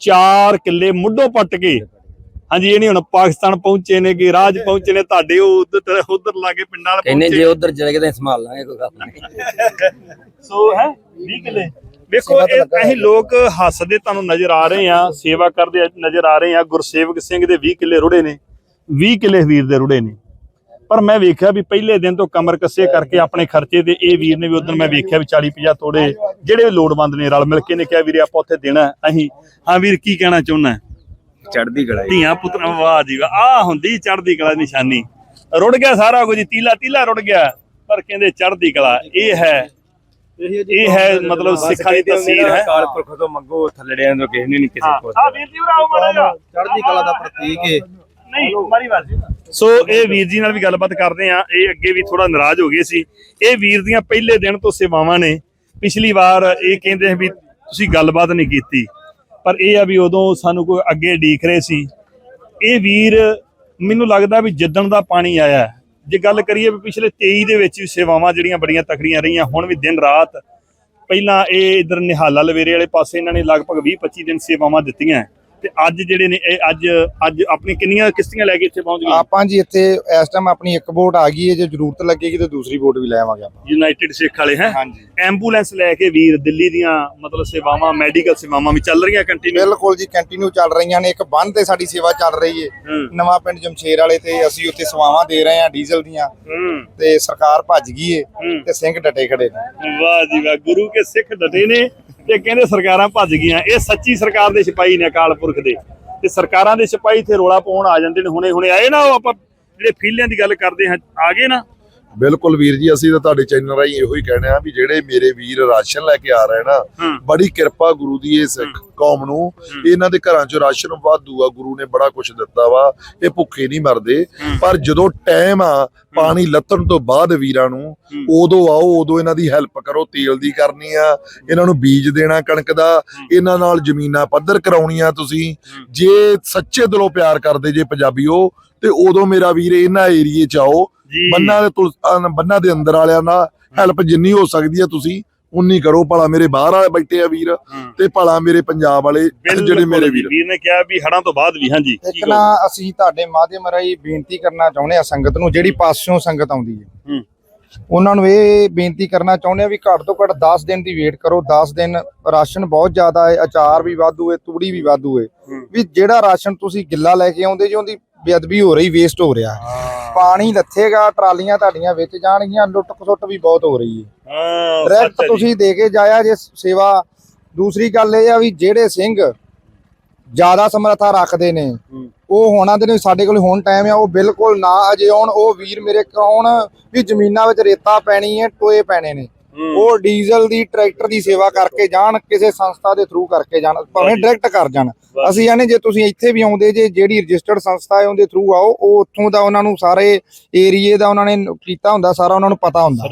S1: ਚਾਰ ਕਿੱਲੇ ਮੁੱਢੋਂ ਪੱਟ ਕੇ। ਹਾਂਜੀ ਇਹ ਨਹੀਂ ਹੁਣ ਪਾਕਿਸਤਾਨ ਪਹੁੰਚੇ ਨੇ ਕਿ ਰਾਜ ਪਹੁੰਚੇ ਨੇ ਤੁਹਾਡੇ ਉਹ ਉਧਰ ਉਧਰ ਲਾਗੇ ਪਿੰਡਾਂ ਵਾਲੇ
S2: ਕਹਿੰਦੇ ਜੇ
S1: ਪਹੁੰਚੇ
S2: ਉਧਰ ਚਲੇ ਗਏ ਤਾਂ ਸੰਭਾਲ ਲਾਂਗੇ ਕੋਈ ਗੱਲ ਨਹੀਂ।
S1: ਸੋ ਹੈ 20 ਕਿੱਲੇ? ਵੇਖੋ ਇਹ ਅਸੀਂ ਲੋਕ ਹੱਸਦੇ ਤੁਹਾਨੂੰ ਨਜ਼ਰ ਆ ਰਹੇ ਆ ਸੇਵਾ ਕਰਦੇ ਨਜ਼ਰ ਆ ਰਹੇ ਆ ਗੁਰਸੇਵਕ ਸਿੰਘ ਦੇ 20 ਕਿੱਲੇ ਰੁੜੇ ਨੇ 20 ਕਿੱਲੇ ਵੀਰ ਦੇ ਰੁੜੇ ਨੇ। ਪਰ ਮੈਂ ਵੇਖਿਆ ਵੀ ਪਹਿਲੇ ਦਿਨ ਤੋਂ ਕਮਰ ਕੱਸੇ ਕਰਕੇ ਆਪਣੇ ਖਰਚੇ ਤੇ ਇਹ ਵੀਰ ਨੇ ਵੀ ਉਦੋਂ ਮੈਂ ਵੇਖਿਆ ਵੀ 40 50 ਤੋੜੇ ਜਿਹੜੇ ਲੋੜਵੰਦ ਨੇ ਰਲ ਮਿਲ ਕੇ ਨੇ ਕਿਹਾ ਵੀਰੇ ਆਪਾਂ ਉੱਥੇ ਦੇਣਾ। ਅਸੀਂ ਹਾਂ ਵੀਰ ਕੀ ਕਹਿਣਾ ਚਾਹੁੰਦਾ
S3: ਚੜ੍ਹਦੀ ਕਲਾ
S1: ਧੀਆਂ ਪੁੱਤਰਾਂ ਵਾਹ ਜੀ ਆ ਹੁੰਦੀ ਚੜ੍ਹਦੀ ਕਲਾ ਨਿਸ਼ਾਨੀ। ਰੁੜ ਗਿਆ ਸਾਰਾ ਕੁਝ ਤੀਲਾ ਤੀਲਾ ਰੁੜ ਗਿਆ ਪਰ ਕਹਿੰਦੇ ਚੜ੍ਹਦੀ ਕਲਾ ਇਹ ਹੈ ਇਹ ਹੈ ਮਤਲਬ ਸਿੱਖਾਂ ਦੀ ਤਸਵੀਰ ਹੈ।
S3: ਕਾਲ ਪੁਰਖ ਤੋਂ ਮੰਗੋ ਥੱਲੜਿਆਂ ਤੋਂ ਕਿਸੇ ਨੇ ਨਹੀਂ ਕਿਸੇ ਕੋਲ
S1: ਆ ਵੀਰ ਜੀ ਉਰਾਓ ਮਾੜਾ ਜਿਹਾ
S7: ਚੜ੍ਹਦੀ ਕਲਾ ਦਾ ਪ੍ਰਤੀਕ ਹੈ
S1: ਨਹੀਂ ਮਾਰੀ ਵਾਰ ਸੋ ਇਹ ਵੀਰ ਜੀ ਨਾਲ ਵੀ ਗੱਲਬਾਤ ਕਰਦੇ ਆ ਇਹ ਅੱਗੇ ਵੀ ਥੋੜਾ ਨਾਰਾਜ਼ ਹੋ ਗਏ ਸੀ। ਇਹ ਵੀਰ ਦੀਆਂ ਪਹਿਲੇ ਦਿਨ ਤੋਂ ਸੇਵਾਵਾਂ ਨੇ। ਪਿਛਲੀ ਵਾਰ ਇਹ ਕਹਿੰਦੇ ਸੀ ਵੀ ਤੁਸੀਂ ਗੱਲਬਾਤ ਨਹੀਂ ਕੀਤੀ। ਪਰ ਇਹ ਆ ਵੀ ਉਦੋਂ ਸਾਨੂੰ ਕੋਈ ਅੱਗੇ ਡੀਕ ਰਹੇ ਸੀ। ਇਹ ਵੀਰ ਮੈਨੂੰ ਲੱਗਦਾ ਵੀ ਜਿੱਦਣ ਦਾ ਪਾਣੀ ਆਇਆ ਜੇ ਗੱਲ ਕਰੀਏ ਵੀ ਪਿਛਲੇ 23 ਦੇ ਵਿੱਚ ਵੀ ਸੇਵਾਵਾਂ ਜਿਹੜੀਆਂ ਬੜੀਆਂ ਤਕੜੀਆਂ ਰਹੀਆਂ, ਹੁਣ ਵੀ ਦਿਨ ਰਾਤ ਪਹਿਲਾਂ ਇਹ ਇਧਰ ਨਿਹਾਲਾ ਲਵੇਰੇ ਵਾਲੇ ਪਾਸੇ ਇਹਨਾਂ ਨੇ ਲਗਭਗ 20 25 ਦਿਨ ਸੇਵਾਵਾਂ ਦਿੱਤੀਆਂ। ਤੇ ਅੱਜ ਜਿਹੜੇ ਨੇ ਇਹ ਅੱਜ ਅੱਜ ਆਪਣੀ ਕਿੰਨੀਆਂ ਕਿਸ਼ਤੀਆਂ ਲੈ ਕੇ ਇੱਥੇ ਪਹੁੰਚ ਗਏ?
S7: ਆਪਾਂ ਜੀ ਇੱਥੇ ਇਸ ਟਾਈਮ ਆਪਣੀ ਇੱਕ ਬੋਟ ਆ ਗਈ ਹੈ ਜੇ ਜ਼ਰੂਰਤ ਲੱਗੇਗੀ ਤਾਂ ਦੂਸਰੀ ਬੋਟ ਵੀ ਲੈ ਆਵਾਂਗੇ ਆਪਾਂ।
S1: ਯੂਨਾਈਟਿਡ ਸਿੱਖ ਵਾਲੇ ਹੈ?
S7: ਹਾਂਜੀ।
S1: ਐਂਬੂਲੈਂਸ ਲੈ ਕੇ ਵੀਰ ਦਿੱਲੀ ਦੀਆਂ ਮਤਲਬ ਸੇਵਾਵਾਂ ਮੈਡੀਕਲ ਸੇਵਾਵਾਂ ਵੀ ਚੱਲ ਰਹੀਆਂ ਕੰਟੀਨਿਊ
S7: ਬਿਲਕੁਲ ਜੀ ਕੰਟੀਨਿਊ ਚੱਲ ਰਹੀਆਂ ਨੇ। ਇੱਕ ਬੰਨ ਤੇ ਸਾਡੀ ਸੇਵਾ ਚੱਲ ਰਹੀ ਹੈ। ਨਵਾਂ ਪਿੰਡ ਜਮਸ਼ੇਰ ਵਾਲੇ ਤੇ ਅਸੀਂ ਉੱਥੇ ਸੇਵਾਵਾਂ ਦੇ ਰਹੇ ਹਾਂ ਡੀਜ਼ਲ ਦੀਆਂ। ਤੇ ਸਰਕਾਰ ਭੱਜ ਗਈ ਏ
S1: ਹੂੰ।
S7: ਤੇ ਸਿੰਘ ਡਟੇ ਖੜੇ ਨੇ।
S1: ਵਾਹ ਜੀ ਵਾਹ ਗੁਰੂ ਕੇ ਸਿੱਖ ਡਟੇ ਨੇ। ਤੇ ਕਹਿੰਦੇ ਸਰਕਾਰਾਂ ਭੱਜ ਗਈਆਂ। ਇਹ ਸੱਚੀ ਸਰਕਾਰ ਦੇ ਸਿਪਾਹੀ ਨੇ ਅਕਾਲ ਪੁਰਖ ਦੇ। ਤੇ ਸਰਕਾਰਾਂ ਦੇ ਸਿਪਾਹੀ ਇੱਥੇ ਰੋਲਾ ਪਾਉਣ ਆ ਜਾਂਦੇ ਨੇ। ਹੁਣੇ ਹੁਣੇ ਆਏ ਨਾ ਉਹ ਆਪਾਂ ਜਿਹੜੇ ਫੀਲਿਆਂ ਦੀ ਗੱਲ ਕਰਦੇ ਹਾਂ, ਆ ਗਏ ਨਾ।
S4: ਬਿਲਕੁਲ ਵੀਰ ਜੀ ਅਸੀਂ ਤਾਂ ਤੁਹਾਡੇ ਚੈਨਲ ਰਾਹੀਂ ਇਹੋ ਹੀ ਕਹਿਣਾ ਵੀ ਜਿਹੜੇ ਮੇਰੇ ਵੀਰ ਰਾਸ਼ਨ ਲੈ ਕੇ ਆ ਰਹੇ ਨਾ। ਬੜੀ ਕਿਰਪਾ ਗੁਰੂ ਦੀ ਇਹ ਸਿੱਖ ਕੌਮ ਨੂੰ। ਇਹਨਾਂ ਦੇ ਘਰਾਂ 'ਚ ਰਾਸ਼ਨ ਵਾਧੂ ਆ ਗੁਰੂ ਨੇ ਬੜਾ ਕੁਝ ਦਿੱਤਾ ਵਾ ਇਹ ਭੁੱਖੇ ਨਹੀਂ ਮਰਦੇ। ਪਰ ਜਦੋਂ ਟਾਈਮ ਆ ਪਾਣੀ ਲੱਥਣ ਤੋਂ ਬਾਅਦ ਵੀਰਾਂ ਨੂੰ ਉਦੋਂ ਆਓ ਉਦੋਂ ਇਹਨਾਂ ਦੀ ਹੈਲਪ ਕਰੋ ਤੇਲ ਦੀ ਕਰਨੀ ਆ ਇਹਨਾਂ ਨੂੰ ਬੀਜ ਦੇਣਾ ਕਣਕ ਦਾ ਇਹਨਾਂ ਨਾਲ ਜ਼ਮੀਨਾਂ ਪੱਧਰ ਕਰਾਉਣੀਆਂ ਤੁਸੀਂ। ਜੇ ਸੱਚੇ ਦਿਲੋਂ ਪਿਆਰ ਕਰਦੇ ਜੇ ਪੰਜਾਬੀਓ ਤੇ ਉਦੋਂ ਮੇਰਾ ਵੀਰ ਇਹਨਾਂ ਏਰੀਏ 'ਚ ਆਓ ਬੰਨਾਂ ਦੇ ਬੰਨਾਂ ਦੇ ਅੰਦਰ ਵਾਲਿਆਂ ਨਾਲ ਹੈਲਪ ਜਿੰਨੀ ਹੋ ਸਕਦੀ ਹੈ ਤੁਸੀਂ ਉਨੀ ਕਰੋ। ਭਲਾ ਮੇਰੇ ਬਾਹਰ ਵਾਲੇ ਬੈਠੇ ਆ ਵੀਰ ਤੇ ਭਲਾ ਮੇਰੇ ਪੰਜਾਬ ਵਾਲੇ ਜਿਹੜੇ ਮੇਰੇ ਵੀਰ।
S1: ਵੀਰ ਨੇ ਕਿਹਾ ਵੀ ਹੜਾਂ ਤੋਂ ਬਾਅਦ ਵੀ ਹਾਂਜੀ।
S7: ਇੱਕ ਨਾ ਅਸੀਂ ਤੁਹਾਡੇ ਮਾਧਿਅਮ ਰਾਹੀਂ ਬੇਨਤੀ ਕਰਨਾ ਚਾਹੁੰਦੇ ਆ ਸੰਗਤ ਨੂੰ ਜਿਹੜੀ ਪਾਸਿਓਂ ਸੰਗਤ ਆਉਂਦੀ ਹੈ।
S1: ਹੂੰ।
S7: ਉਹਨਾਂ ਨੂੰ ਇਹ ਬੇਨਤੀ ਕਰਨਾ ਚਾਹੁੰਦੇ ਆ ਵੀ ਘੱਟ ਤੋਂ ਘੱਟ 10 ਦਿਨ ਦੀ ਵੇਟ ਕਰੋ। 10 ਦਿਨ ਰਾਸ਼ਨ ਬਹੁਤ ਜ਼ਿਆਦਾ ਹੈ ਅਚਾਰ ਵੀ ਵਾਧੂ ਹੈ ਤੂੜੀ ਵੀ ਵਾਧੂ ਹੈ। ਵੀ ਜਿਹੜਾ ਰਾਸ਼ਨ ਤੁਸੀਂ ਗਿੱਲਾ ਲੈ ਕੇ ਆਉਂਦੇ ਜੀ ਉਹਦੀ ਬੇਅਦਬੀ ਹੋ ਰਹੀ ਵੇਸਟ ਹੋ ਰਿਹਾ। ਪਾਣੀ ਲੱਥੇਗਾ ਟਰਾਲੀਆਂ ਤੁਹਾਡੀਆਂ ਵਿੱਚ ਜਾਣਗੀਆਂ ਲੁੱਟ ਖਸੁੱਟ ਵੀ ਬਹੁਤ ਹੋ ਰਹੀ ਹੈ।
S1: ਹਾਂ
S7: ਡਾਇਰੈਕਟ ਤੁਸੀਂ ਦੇ ਕੇ ਜਾਇਆ ਜੇ ਸੇਵਾ। ਦੂਸਰੀ ਗੱਲ ਇਹ ਆ ਵੀ ਜਿਹੜੇ ਸਿੰਘ ਜ਼ਿਆਦਾ ਸਮਰੱਥਾ ਰੱਖਦੇ ਨੇ ਉਹ ਹੋਣਾ ਦੇ ਸਾਡੇ ਕੋਲ ਹੁਣ ਟਾਈਮ ਆ ਉਹ ਬਿਲਕੁਲ ਨਾ ਅਜੇ ਆਉਣ ਉਹ ਵੀਰ ਮੇਰੇ ਕਰਾਉਣ ਵੀ ਜ਼ਮੀਨਾਂ ਵਿੱਚ ਰੇਤਾ ਪੈਣੀ ਹੈ ਟੋਏ ਪੈਣੇ ਨੇ। ਉਹ ਡੀਜ਼ਲ ਦੀ ਟਰੈਕਟਰ ਦੀ ਸੇਵਾ ਕਰਕੇ ਜਾਣ ਕਿਸੇ ਸੰਸਥਾ ਦੇ ਥਰੂ ਕਰਕੇ ਜਾਣ ਭਾਵੇਂ ਡਾਇਰੈਕਟ ਕਰ ਜਾਣ। ਅਸੀਂ ਆਨੇ ਜੇ ਤੁਸੀਂ ਇੱਥੇ ਵੀ ਆਉਂਦੇ ਜੇ ਜਿਹੜੀ ਰਜਿਸਟਰਡ ਸੰਸਥਾ ਹੈ ਉਹਦੇ ਥਰੂ ਆਓ ਉਹ ਉੱਥੋਂ ਦਾ ਉਹਨਾਂ ਨੂੰ ਸਾਰੇ ਏਰੀਏ ਦਾ ਉਹਨਾਂ ਨੇ ਕੀਤਾ ਹੁੰਦਾ ਸਾਰਾ ਉਹਨਾਂ ਨੂੰ ਪਤਾ ਹੁੰਦਾ।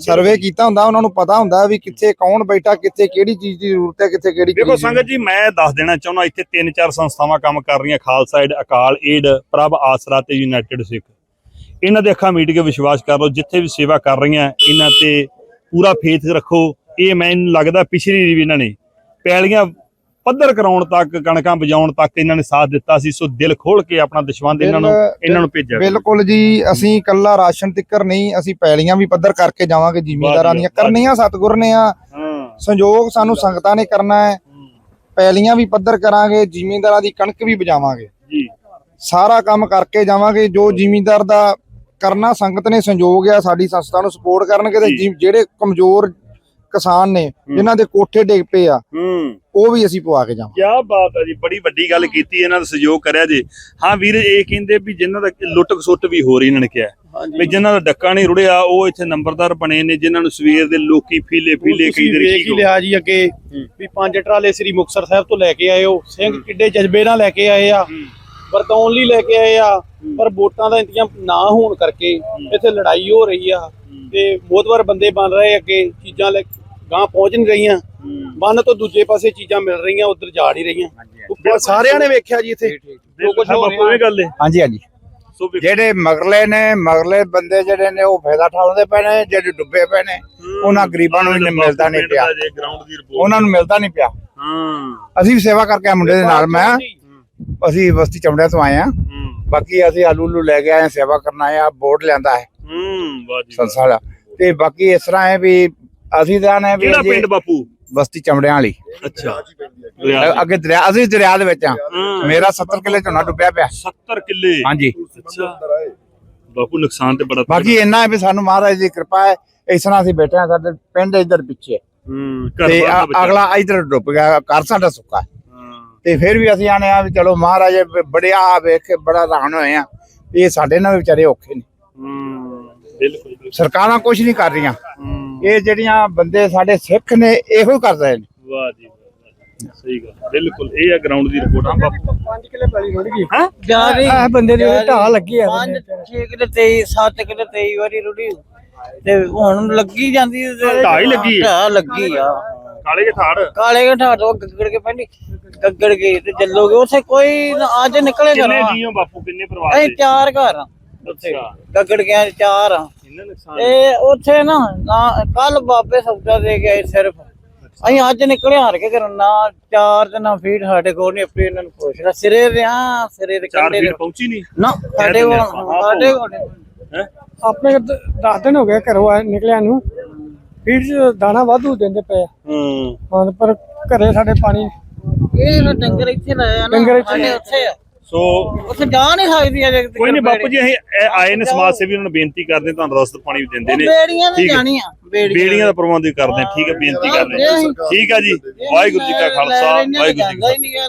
S1: ਸਰਵੇ ਕੀਤਾ
S7: ਹੁੰਦਾ। ਉਹਨਾਂ ਨੂੰ ਪਤਾ ਹੁੰਦਾ ਵੀ ਕਿੱਥੇ ਕੌਣ ਬੈਠਾ ਕਿੱਥੇ ਕਿਹੜੀ ਚੀਜ਼ ਦੀ ਜ਼ਰੂਰਤ ਹੈ ਕਿੱਥੇ ਕਿਹੜੀ
S1: ਦੇਖੋ ਸੰਗਤ ਜੀ ਮੈਂ ਦੱਸ ਦੇਣਾ ਚਾਹੁੰਦਾ ਇੱਥੇ ਤਿੰਨ ਚਾਰ ਸੰਸਥਾਵਾਂ ਕੰਮ ਕਰ ਰਹੀਆਂ ਖਾਲਸਾ ਏਡ ਅਕਾਲ ਏਡ ਪ੍ਰਭ ਆਸਰਾ ਤੇ ਯੂਨਾਈਟਿਡ ਸਿੱਖ। ਇਹਨਾਂ ਦੇ ਅੱਖਾਂ ਮੀਟ ਕੇ ਵਿਸ਼ਵਾਸ ਕਰ ਲਓ ਜਿੱਥੇ ਵੀ ਸੇਵਾ ਕਰ ਰਹੀਆਂ ਇਹਨਾਂ ਤੇ ਪੂਰਾ ਫੇਥ ਰੱਖੋ। ਇਹ ਮੈਨੂੰ ਲੱਗਦਾ ਪਿਛਲੀ ਵੀ ਇਹਨਾਂ ਨੇ ਪੈਲੀਆਂ ਪੱਧਰ ਕਰਾਉਣ ਤੱਕ ਕਣਕਾਂ ਬਜਾਉਣ ਤੱਕ ਇਹਨਾਂ ਨੇ ਸਾਥ ਦਿੱਤਾ ਸੀ। ਸੋ ਦਿਲ ਖੋਲ ਕੇ ਆਪਣਾ ਦਸ਼ਵੰਦ ਇਹਨਾਂ ਨੂੰ ਇਹਨਾਂ ਨੂੰ ਭੇਜਿਆ।
S7: ਬਿਲਕੁਲ ਜੀ ਅਸੀਂ ਕੱਲਾ ਰਾਸ਼ਨ ਤਿੱਕਰ ਨਹੀਂ ਅਸੀਂ ਪੈਲੀਆਂ ਵੀ ਪੱਧਰ ਕਰਕੇ ਜਾਵਾਂਗੇ ਜ਼ਿਮੀਂਦਾਰਾਂ ਦੀਆਂ। ਕਰਨੀਆਂ ਸਤਿਗੁਰ ਨੇ ਆ। ਸੰਯੋਗ ਸਾਨੂੰ ਸੰਗਤਾਂ ਨੇ ਕਰਨਾ ਹੈ। ਪੈਲੀਆਂ ਵੀ ਪੱਧਰ ਕਰਾਂਗੇ ਜ਼ਿਮੀਂਦਾਰਾਂ ਦੀ ਕਣਕ ਵੀ ਬਜਾਵਾਂਗੇ
S1: ਜੀ।
S7: ਸਾਰਾ ਕੰਮ ਕਰਕੇ ਜਾਵਾਂਗੇ ਜੋ ਜ਼ਿਮੀਂਦਾਰ ਦਾ ਕਰਨਾ ਸੰਗਤ ਨੇ ਸੰਯੋਗ ਆ ਸਾਡੀ ਸੰਸਥਾ ਨੂੰ ਸਪੋਰਟ ਕਰਨਗੇ ਤੇ ਜਿਹੜੇ ਕਮਜ਼ੋਰ ਕਿਸਾਨ ਨੇ ਜਿਨ੍ਹਾਂ ਦੇ ਕੋਠੇ ਡਿੱਗ ਪਏ ਆ ਉਹ ਵੀ ਅਸੀਂ ਪਵਾ ਕੇ ਜਾਵਾਂਗੇ।
S1: ਕਿਆ ਬਾਤ ਹੈ ਜੀ ਬੜੀ ਵੱਡੀ ਗੱਲ ਕੀਤੀ ਇਹਨਾਂ ਦਾ ਸਹਿਯੋਗ ਕਰਿਆ ਜੀ। ਹਾਂ ਵੀਰ ਇਹ ਕਹਿੰਦੇ ਵੀ ਜਿਨ੍ਹਾਂ ਦਾ ਲੁੱਟ ਖਸੁੱਟ ਵੀ ਹੋ ਰਹੀ ਇਹਨਾਂ ਨੇ ਕਿਹਾ। ਵੀ ਜਿਨ੍ਹਾਂ ਦਾ ਡੱਕਾ ਨਹੀਂ ਰੁੜਿਆ ਉਹ ਇੱਥੇ ਨੰਬਰਦਾਰ ਬਣੇ ਨੇ ਜਿਨ੍ਹਾਂ ਨੂੰ ਸਵੇਰ ਦੇ ਲੋਕੀ ਫੀਲੇ ਫੀਲੇ ਕਈ ਦਿਨ
S9: ਵੇਖ ਹੀ ਲਿਆ ਜੀ ਅੱਗੇ ਵੀ ਪੰਜ ਟਰਾਲੇ ਸ੍ਰੀ ਮੁਕਤਸਰ ਸਾਹਿਬ ਤੋਂ ਲੈ ਕੇ ਆਏ ਹੋ। ਸਿੰਘ ਕਿੱਡੇ ਜਜ਼ਬੇ ਨਾਲ ਲੈ ਕੇ ਆਏ ਆ। ਵਰਤਾਉਣ ਲਈ ਲੈ ਕੇ ਆਏ ਆ ਪਰ ਵੋਟਾਂ ਦਾ ਇੰਤਜ਼ਾਮ ਨਾ ਹੋਣ ਕਰਕੇ ਇੱਥੇ ਲੜਾਈ ਹੋ ਰਹੀ ਆ ਤੇ ਬਹੁਤਵਾਰ ਬੰਦੇ ਬਣ ਰਹੇ ਅੱਗੇ ਚੀਜ਼ਾਂ ਲੈ ਗਾਂ ਪਹੁੰਚ ਨਹੀਂ ਰਹੀਆਂ। ਬੰਨ ਤੋਂ ਦੂਜੇ ਪਾਸੇ ਚੀਜ਼ਾਂ ਮਿਲ ਰਹੀਆਂ ਉਧਰ ਜਾ ਨਹੀਂ ਰਹੀਆਂ। ਸਾਰਿਆਂ ਨੇ ਵੇਖਿਆ ਜੀ ਇੱਥੇ। ਜੋ ਕੁਝ ਹੋ ਰਿਹਾ
S1: ਇਹ ਗੱਲ ਹੈ
S10: ਹਾਂਜੀ ਹਾਂਜੀ। ਜਿਹੜੇ ਮਗਰਲੇ ਨੇ ਮਗਰਲੇ ਬੰਦੇ ਜਿਹੜੇ ਨੇ ਉਹ ਫਾਇਦਾ ਠਾਉਂਦੇ ਪਏ ਨੇ ਜਿਹੜੇ ਡੁੱਬੇ ਪਏ ਨੇ ਉਹਨਾਂ ਗਰੀਬਾਂ ਨੂੰ ਇਹਨੇ ਮਿਲਦਾ ਨਹੀਂ ਪਿਆ। ਉਹਨਾਂ ਨੂੰ ਮਿਲਦਾ ਨਹੀਂ ਪਿਆ।
S1: ਹਾਂ।
S10: ਅਸੀਂ ਵੀ ਸੇਵਾ ਕਰਕੇ ਮੁੰਡੇ ਦੇ ਨਾਲ ਮੈਂ ਅਸੀਂ ਬਸਤੀ ਚਮੜਿਆਂ ਤੋਂ ਆਏ ਆ ਬਾਕੀ ਅਸੀਂ ਆਲੂ ਲੂ ਲੈ ਕੇ ਆਏ ਸੇਵਾ ਕਰਨ ਆਏ ਆ ਬੋਰਡ ਲਿਆਂਦਾ ਹੈ।
S1: ਹੂੰ ਵਾਹ ਜੀ
S10: ਸੰਸਾ ਦਾ ਤੇ ਬਾਕੀ ਇਸ ਤਰ੍ਹਾਂ ਹੈ ਵੀ ਅਸੀਂ ਤਾਂ ਨੇ ਵੀ
S1: ਕਿਹੜਾ ਪਿੰਡ ਬਾਪੂ?
S10: ਬਸਤੀ ਚਮੜਿਆਂ ਵਾਲੀ।
S1: ਅੱਛਾ।
S10: ਅੱਗੇ ਦਰਿਆ ਅਸੀਂ ਦਰਿਆ ਦੇ ਵਿੱਚ ਆ। ਮੇਰਾ 70 ਕਿੱਲੇ ਝੋਨਾ ਡੁੱਬਿਆ ਪਿਆ।
S1: 70 ਕਿੱਲੇ?
S10: ਹਾਂਜੀ।
S1: ਅੱਛਾ। ਬਾਪੂ ਨੁਕਸਾਨ ਤੇ ਬੜਾ
S10: ਬਾਕੀ ਇੰਨਾ ਹੈ ਵੀ ਸਾਨੂੰ ਮਹਾਰਾਜ ਦੀ ਕਿਰਪਾ ਹੈ ਇਸ ਤਰ੍ਹਾਂ ਅਸੀਂ ਬੈਠੇ ਆ ਸਾਡੇ ਪਿੰਡ ਇੱਧਰ ਪਿੱਛੇ।
S1: ਹੂੰ।
S10: ਅਗਲਾ ਇੱਧਰ ਡੁੱਬ ਗਿਆ ਘਰ ਸਾਡਾ ਸੁੱਕਾ ਤੇ ਫਿਰ ਵੀ ਅਸੀਂ ਆਨੇ ਆ ਵੀ ਚਲੋ ਮਹਾਰਾਜ ਬ- ਬੜੇ ਆ ਵੇਖ ਕੇ ਬੜਾ ਰਾਣ ਹੋਏ ਆ ਇਹ ਸਾਡੇ ਨਾਲ ਵਿਚਾਰੇ ਔਖੇ ਨੇ।
S1: ਹੂੰ ਬਿਲਕੁਲ।
S10: ਸਰਕਾਰਾਂ ਕੁਝ ਨਹੀਂ ਕਰ ਰਹੀਆਂ। ਇਹ ਜਿਹੜੀਆਂ ਬੰਦੇ ਸਾਡੇ ਸਿੱਖ ਨੇ ਇਹੋ ਹੀ ਕਰ ਰਹੇ ਨੇ।
S1: ਵਾਹ ਜੀ ਵਾਹ, ਵਾਹ। ਜੀ। ਸਹੀ ਗੱਲ ਬਿਲਕੁਲ ਇਹ ਆ ਗਰਾਊਂਡ ਦੀ ਰਿਪੋਰਟ ਆ ਬਾਪੂ।
S9: 5 ਕਿਲੇ ਪੈਲੀ ਰੁੜ ਗਈ।
S1: ਹਾਂ?
S9: ਆ ਬੰਦੇ ਦੀ ਢਾਹ ਲੱਗੀ ਆ
S11: 5 6 ਕਿਲੇ 23 7 ਕਿਲੇ 23 ਵਾਰੀ ਰੁੜੀ। ਤੇ ਹੁਣ ਲੱਗੀ ਜਾਂਦੀ
S1: ਢਾਹ ਹੀ ਲੱਗੀ ਹੈ?
S11: ਢਾਹ ਲੱਗੀ ਆ।
S1: ਕਾਲੇ ਕੇ ਠਾੜ?
S11: ਕਾਲੇ ਘਟਾ ਤੋਂ ਗੱਗੜ ਕੇ ਪੈਂਦੀ ਗੱਗੜ ਗਈ ਤੇ ਚੱਲੋਗੇ ਉੱਥੇ ਕੋਈ ਅੱਜ ਨਿਕਲੇ
S1: ਕਿੰਨੇ
S11: ਘਰੋਂ
S1: ਜੀਓ ਬਾਪੂ? ਕਿੰਨੇ ਪਰਿਵਾਰ
S11: ਅਸੀਂ ਚਾਰ ਘਰ ਆ।
S1: ਅੱਛਾ।
S11: ਗੱਗੜ ਗਿਆ ਚਾਰ ਆ।
S1: ਕਿੰਨੇ ਨੁਕਸਾਨ
S11: ਤੇ ਉੱਥੇ ਨਾ ਕੱਲ ਬਾਬੇ ਸੌਦਾ ਦੇ ਗਏ ਸਿਰਫ। ਅਸੀਂ ਅੱਜ ਨਿਕਲੇ ਹਾਰ ਕੇ ਘਰੋਂ ਨਾ ਚਾਰ ਤੇ ਨਾ ਫੀਟ ਸਾਡੇ ਕੋਲ ਨਹੀਂ ਆਪੇ ਇਹਨਾਂ ਨੂੰ ਪੁੱਛਣਾ ਸਿਰੇ ਰਿਆ ਸਿਰੇ ਦੇ ਕੰਡੇ
S1: ਫੀਟ ਪਹੁੰਚੀ ਨਹੀਂ
S11: ਨਾ ਸਾਡੇ ਕੋਲ ਸਾਡੇ ਕੋਲ
S1: ਹੈ?
S9: ਆਪਣੇ 10 ਦਿਨ ਹੋ ਗਏ ਘਰੋਂ ਨਿਕਲਿਆ ਨੂੰ। ਫੀਡ ਚ ਦਾਣਾ ਵਾਧੂ ਦਿੰਦੇ ਪਏ ਆ।
S1: ਹੂੰ।
S9: ਹਾਂ, ਪਰ ਘਰੇ ਸਾਡੇ ਪਾਣੀ
S11: ਇਹ ਨਾ ਡੰਗਰ ਇੱਥੇ ਲਾਇਆ ਨਾ
S9: ਡੰਗਰ ਇੱਥੇ
S11: ਸਾਡੇ ਉੱਥੇ ਆ।
S1: ਸੋ
S11: ਉੱਥੇ ਜਾ ਨਹੀਂ ਸਕਦੀ ਅਜੇ ਤੱਕ
S1: ਕੋਈ ਨਹੀਂ ਬਾਪੂ ਜੀ ਅਸੀਂ ਇਹ ਆਏ ਨੇ ਸਮਾਜ ਸੇਵੀ ਉਹਨਾਂ ਨੂੰ ਬੇਨਤੀ ਕਰਦੇ ਤੁਹਾਨੂੰ ਰਸਦ ਪਾਣੀ ਵੀ ਦਿੰਦੇ ਨੇ।
S11: ਬੇੜੀਆਂ ਤੇ
S1: ਠੀਕ ਹੈ।
S11: ਜਾਣੀਆਂ
S1: ਬੇੜੀਆਂ। ਦਾ ਪ੍ਰਬੰਧ ਵੀ ਕਰਦੇ ਹਾਂ, ਠੀਕ ਹੈ ਬੇਨਤੀ ਕਰਦੇ ਹਾਂ। ਠੀਕ ਹੈ ਜੀ ਵਾਹਿਗੁਰੂ ਜੀ ਕਾ ਖਾਲਸਾ ਵਾਹਿਗੁਰੂ ਜੀ ਕੀ
S11: ਫਤਿਹ।